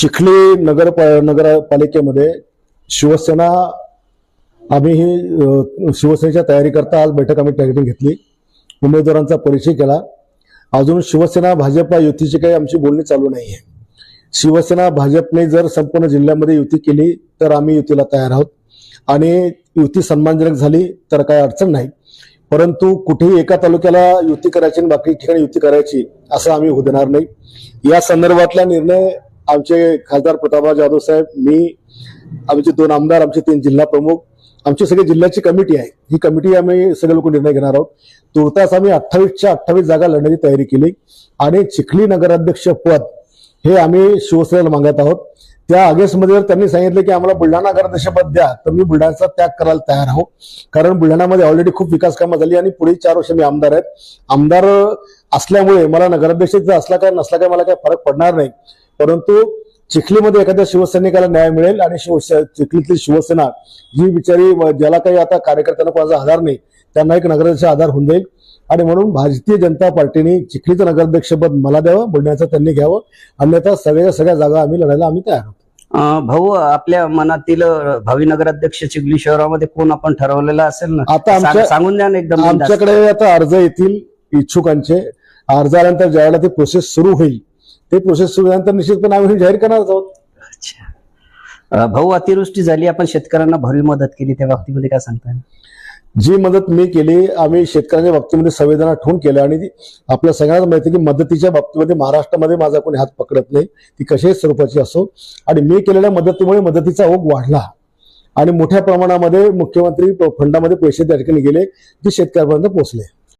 चिखली नगर नगरपालिकेमध्ये शिवसेना आम्ही ही शिवसेनेच्या तयारीकरता आज बैठक आम्ही त्या घेतली. उमेदवारांचा परिचय केला. अजून शिवसेना भाजपा युतीची काही आमची बोलणी चालू नाही आहे शिवसेना भाजपने जर संपूर्ण जिल्ह्यामध्ये युती केली तर आम्ही युतीला तयार आहोत. आणि युती सन्मानजनक झाली तर काही अडचण नाही. परंतु कुठेही एका तालुक्याला युती करायची आणि बाकी ठिकाणी युती करायची असं आम्ही होऊ देणार नाही. या संदर्भातला निर्णय आमचे खासदार प्रतापराव जाधव साहेब मी आमचे दोन आमदार आमचे तीन जिल्हा प्रमुख आमची सगळी जिल्ह्याची कमिटी आहे. ही कमिटी आम्ही सगळे लोक निर्णय घेणार आहोत. तुर्तास आम्ही अठ्ठावीसच्या अठ्ठावीस जागा लढण्याची तयारी केली आणि चिखली नगराध्यक्ष पद हे आम्ही शिवसेनेला मागत आहोत. त्या ऑगस्टमध्ये जर त्यांनी सांगितलं की आम्हाला बुलढाणा नगराध्यक्ष द्या तर मी बुलढाण्याचा त्याग करायला तयार आहो. कारण बुलढाण्यामध्ये ऑलरेडी खूप विकास कामं झाली आणि पुढे चार वर्ष मी आमदार आहेत. आमदार असल्यामुळे मला नगराध्यक्ष असला काय नसला काय मला काय फरक पडणार नाही. परंतु चिखलीमध्ये एखाद्या शिवसैनिकाला न्याय मिळेल आणि शिव चिखलीतली शिवसेना जी बिचारी ज्याला काही आता कार्यकर्त्यांना कोणाचा आधार नाही त्यांना एक नगराध्यक्ष आधार होऊन जाईल. आणि म्हणून भारतीय जनता पार्टीने चिखलीचं नगराध्यक्षपद मला द्यावं बुलढाण्याचं त्यांनी घ्यावं. अन्यथा सगळ्या सगळ्या जागा आम्ही लढायला आम्ही तयार आहोत. भाऊ आपल्या मनातील भावी नगराध्यक्ष चिखली शहरामध्ये कोण आपण ठरवलेलं असेल ना आता सांगून द्या ना एकदम. आमच्याकडे आता अर्ज येतील इच्छुकांचे अर्ज आल्यानंतर ज्यावेळेला ती प्रोसेस सुरू होईल ते प्रोसेस सुरू झाल्यानंतर निश्चितपणे आम्ही जाहीर करणार आहोत अच्छा. भाऊ अतिवृष्टी झाली आपण शेतकऱ्यांना भरीव मदत केली त्या बाबतीमध्ये काय सांगताय जी मदत मी केली आम्ही शेतकऱ्यांच्या बाबतीमध्ये संवेदना ठेवून केल्या आणि आपल्या सगळ्यांना माहिती आहे की मदतीच्या बाबतीमध्ये महाराष्ट्रामध्ये माझा कोणी हात पकडत नाही. ती कशाही स्वरूपाची असो. आणि मी केलेल्या मदतीमुळे मदतीचा ओघ वाढला. आणि मोठ्या प्रमाणामध्ये मुख्यमंत्री फंडामध्ये पैसे त्या ठिकाणी गेले ते शेतकऱ्यापर्यंत पोहोचले.